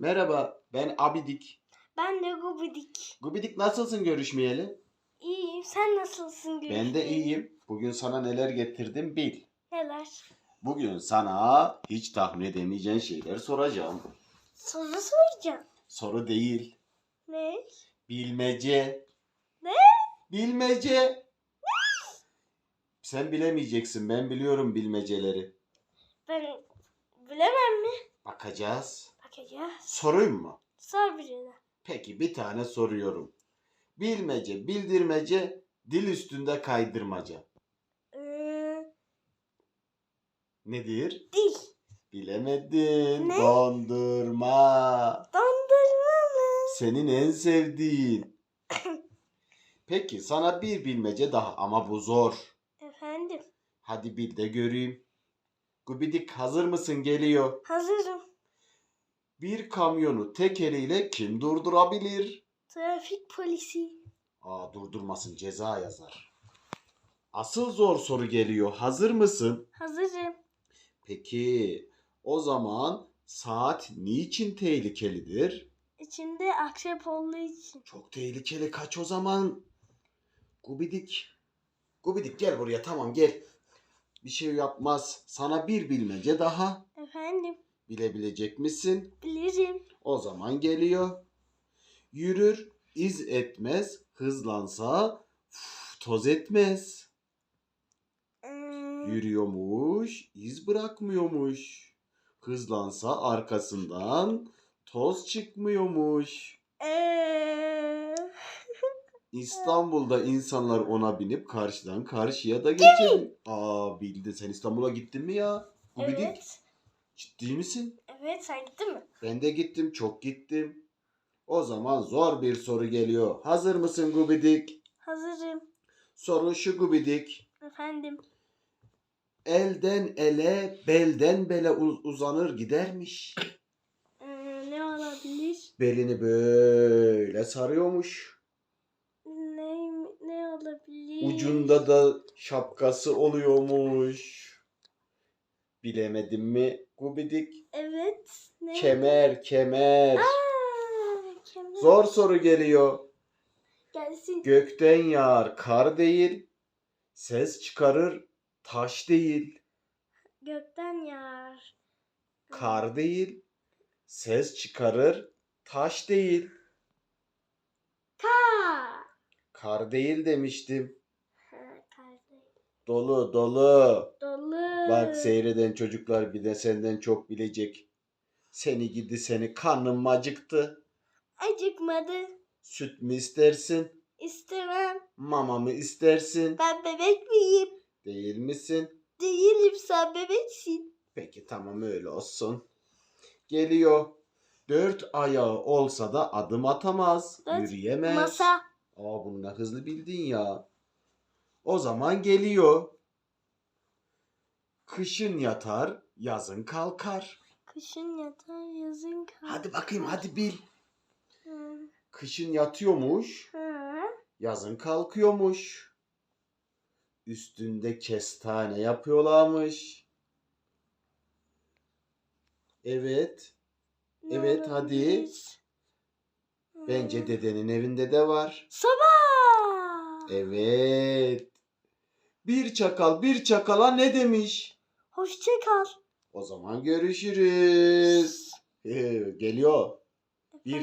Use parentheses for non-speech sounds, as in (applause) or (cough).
Merhaba, ben Abidik. Ben de Gubidik. Gubidik nasılsın görüşmeyeli? İyiyim. Sen nasılsın Gülşen? Ben de iyiyim. Bugün sana neler getirdim bil. Neler? Bugün sana hiç tahmin edemeyeceğin şeyler soracağım. Soru soracağım. Soru değil, Ne? bilmece. Ne? Bilmece. Sen bilemeyeceksin, ben biliyorum bilmeceleri. Ben bilemem mi? Bakacağız. Bakacağız. Sorayım mı? Sor birine. Peki bir tane soruyorum. Bilmece, bildirmece, dil üstünde kaydırmaca. Ee, Nedir? dil. Bilemedin. Ne? Dondurma. Dondurma mı? Senin en sevdiğin. (laughs) Peki sana bir bilmece daha ama bu zor. Efendim. Hadi bil de göreyim. Gubidik hazır mısın geliyor. Hazırım. Bir kamyonu tek eliyle kim durdurabilir? Trafik polisi. Aa durdurmasın ceza yazar. Asıl zor soru geliyor. Hazır mısın? Hazırım. Peki o zaman saat niçin tehlikelidir? İçinde akrep olduğu için. Çok tehlikeli kaç o zaman. Gubidik. Gubidik gel buraya tamam gel. Bir şey yapmaz. Sana bir bilmece daha. Efendim. Bilebilecek misin? Bilirim. O zaman geliyor. Yürür, iz etmez, hızlansa uf, toz etmez. Ee, Yürüyormuş, iz bırakmıyormuş. Hızlansa arkasından toz çıkmıyormuş. ee, (laughs) İstanbul'da insanlar ona binip karşıdan karşıya da geçer. Aa bildi. Sen İstanbul'a gittin mi ya? Gubidik. evet. Ciddi misin? Evet sen gittin mi? Ben de gittim. Çok gittim. O zaman zor bir soru geliyor. Hazır mısın Gubidik? Hazırım. Soru şu Gubidik. Efendim. Elden ele, belden bele uz- uzanır gidermiş. Ee, ne olabilir? Belini böyle sarıyormuş. Ne, ne olabilir? Ucunda da şapkası oluyormuş. Bilemedim mi Gubidik? Evet. Ne? Kemer, kemer. Aa, kemer. Zor soru geliyor. Gelsin. Gökten yağar kar değil, ses çıkarır taş değil. Gökten yağar. Kar değil, ses çıkarır taş değil. Kar. Kar değil demiştim. Ha, kar değil. Dolu dolu. Dolu. Bak seyreden çocuklar bir de senden çok bilecek. Seni gidi seni karnım acıktı. Acıkmadı. Süt mü istersin? İstemem. Mama mı istersin? Ben bebek miyim? Değil misin? Değilim sen bebeksin. Peki tamam öyle olsun. Geliyor. Dört ayağı olsa da adım atamaz. Dört Yürüyemez. Masa. Aa bunu ne hızlı bildin ya. O zaman geliyor. Kışın yatar, yazın kalkar. Kışın yatar yazın kar. Hadi bakayım hadi bil. Hı. Kışın yatıyormuş, Hı. yazın kalkıyormuş. Üstünde kestane yapıyorlarmış. Evet, Evet, hadi. Hı. bence dedenin evinde de var. Sabah. Evet. Bir çakal bir çakala ne demiş? Hoşça kal. O zaman görüşürüz. Ee, Geliyor. Bir?